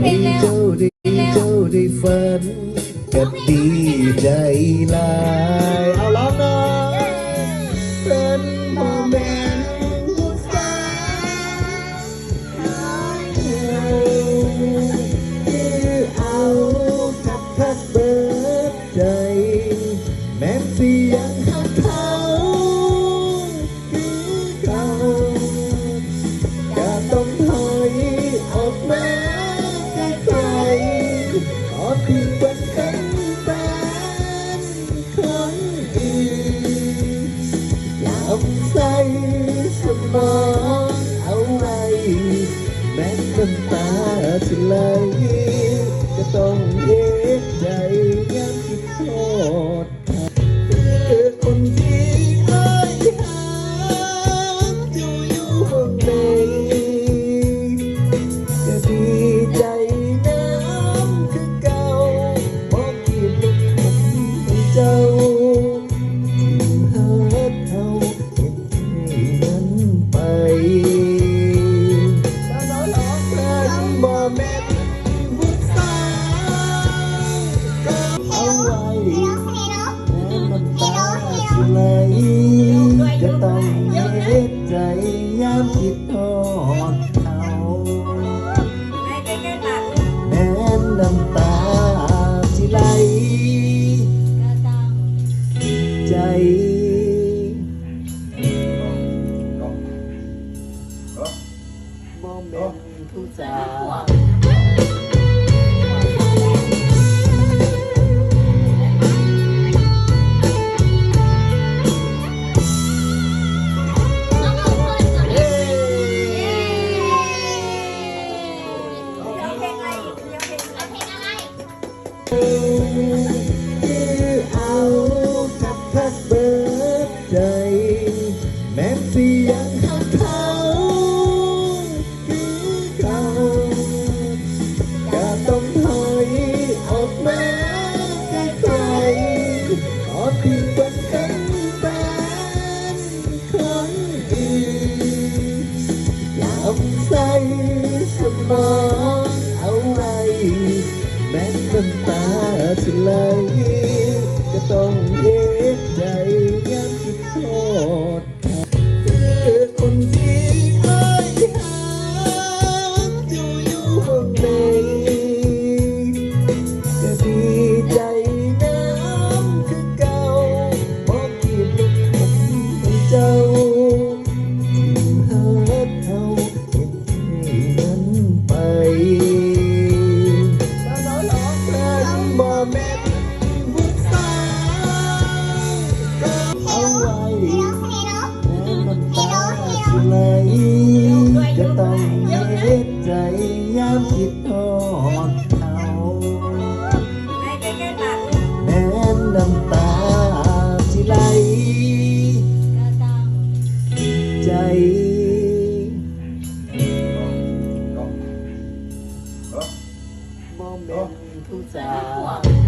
ให้เจ้าได้เจ้าได้ฝันกับดีใจลา มองเอาไว้แม้น้ำตาจะไหล มคิดทอดเขาแม้นน้ำตาที่ไหล ใจ มองเป็นผู้สาว พียงวันฉัเป็นคนอื่นอย่าเาใสมองเอาไว้แม้นตาจะไก็ต้อง 三在